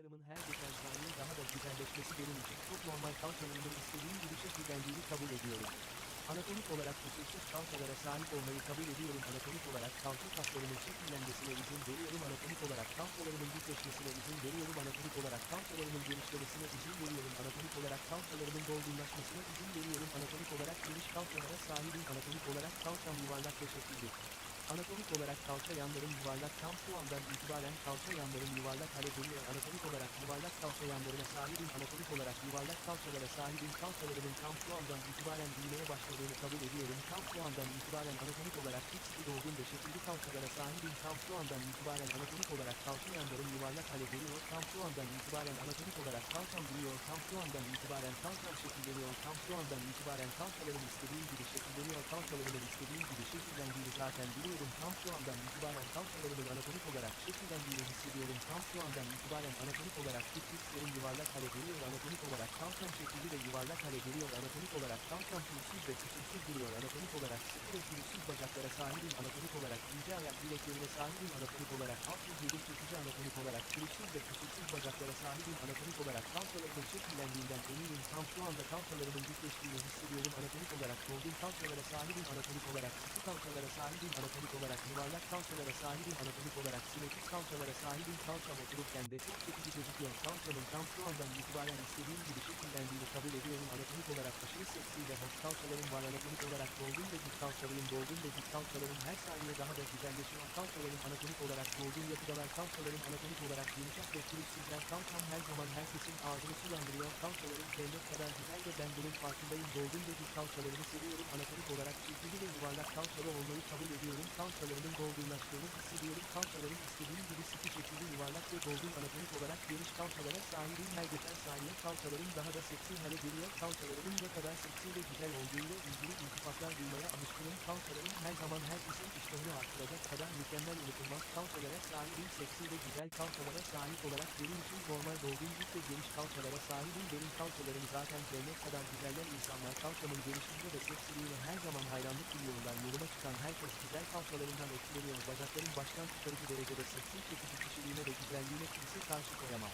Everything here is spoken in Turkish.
Kalçalarımın her saniye daha da güzelleşmesi için çok normal kalçalarımın istediğim gibi şekillendiğini kabul ediyorum. Anatomik olarak kusursuz kalçalara sahip olmayı kabul ediyorum. Anatomik olarak kalça kaslarımın şekillenmesine izin veriyorum. Anatomik olarak kalçalarımın dikleşmesine izin veriyorum. Anatomik olarak kalçalarımın genişlemesine izin veriyorum. Anatomik olarak kalçalarımın dolgunlaşmasına izin veriyorum. Anatomik olarak geniş kalçalara sahibim. Anatomik olarak kalçam yuvarlak ve şekilli. Anatomik olarak kalça yanlarım yuvarlak tam şu andan itibaren kalça yanlarım yuvarlak geliyor. Anatomik olarak yuvarlak kalça yanlarına sahibim. Anatomik olarak yuvarlak kalçalara sahibim. Kalçalarımın tam şu andan itibaren büyümeye başladığını kabul ediyorum. Tam şu andan itibaren anatomik olarak hiç sıkı dolgun ve şekilli kalçalara sahibim. Tam şu andan itibaren anatomik olarak kalça yanlarım yuvarlak geliyor. Tam şu andan itibaren anatomik olarak kalçam büyüyor. Tam şu andan itibaren kalçam şekilleniyor. Tam şu andan itibaren kalçalarım istediğim gibi şekilleniyor. Kalçalarımın istediğim gibi şekillendiğini zaten biliyorum. Tam şu andan itibaren kalçalarımın anatomik olarak şekillendiğini hissediyorum. Tam şu andan itibaren anatomik olarak küçüklerim yuvarlak hale geliyor. Anatomik olarak kalçam şekilli ve yuvarlak hale geliyor. Anatomik olarak kalçam pürüzsüz ve küçülsüz duruyor. Anatomik olarak sıkı ve pürüzsüz bacaklara sahibim. Anatomik olarak ince ayak bileklerine sahibim. Anatomik olarak alt yüzeyde çekici anatomik olarak pürüzsüz ve küçülsüz bacaklara sahibim. Anatomik olarak kalçalarımın şekillendiğinden eminim. Tam şu anda kalçalarımın dikleştiğini hissediyorum. Dolgun kalçalara sahibim. Anatomik olarak sıkı kalçalara sahibim. Anatomik olarak yuvarlak kalçalara sahibim. Anatomik olarak simetrik kalçalara sahibim. Kalçam otururken de çok çekici gözüküyor. Kalçamın tam şu andan itibaren istediğim gibi şekillendiğini kabul ediyorum. Anatomik olarak aşırı seksi ve hoş kalçalarım var. Anatomik olarak dolgun ve dik kalçalarım dolgun ve dik kalçalarım her saniye daha da güzelleşiyor. Kalçalarım anatomik olarak dolgun yapıdalar. Kalçalarım anatomik olarak yumuşak ve pürüzsüzler. Kalçam her zaman herkesin ağzını sulandırıyor. Kalçalarım cennet kadar güzel ve ben bunun farkındayım. Dolgun ve dik kalçalarımı seviyorum. Anatomik olarak çizgili ve yuvarlak kalçalı olmayı kabul ediyorum. Kalçalarımın dolgunlaştığını hissediyorum. Kalçalarım istediğim gibi sıkı şekilde yuvarlak ve dolgun anatomik olarak geniş kalçalara sahibim. Her geçen saniye kalçalarım daha da seksi hale geliyor. Kalçalarımın ne kadar seksi ve güzel olduğuyla ilgili iltifatlar duymaya alışkınım. Kalçalarım her zaman herkesin iştahını arttıracak kadar mükemmel unutulmaz kalçalara sahibim. Seksi ve güzel kalçalara sahip olarak benim için normal dolgunluk ve geniş kalçalara sahibim. Benim kalçalarım zaten cennet kadar güzeller insanlar. Kalçamın genişliğine ve seksiliğine her zaman hayranlık duyuyorlar. Yoluma çıkan herkes güzel kalçalarından etkileniyor. Bacaklarım baştan çıkarıcı derecede seksi çekici kişiliğine ve güzelliğine kimse karşı koyamaz.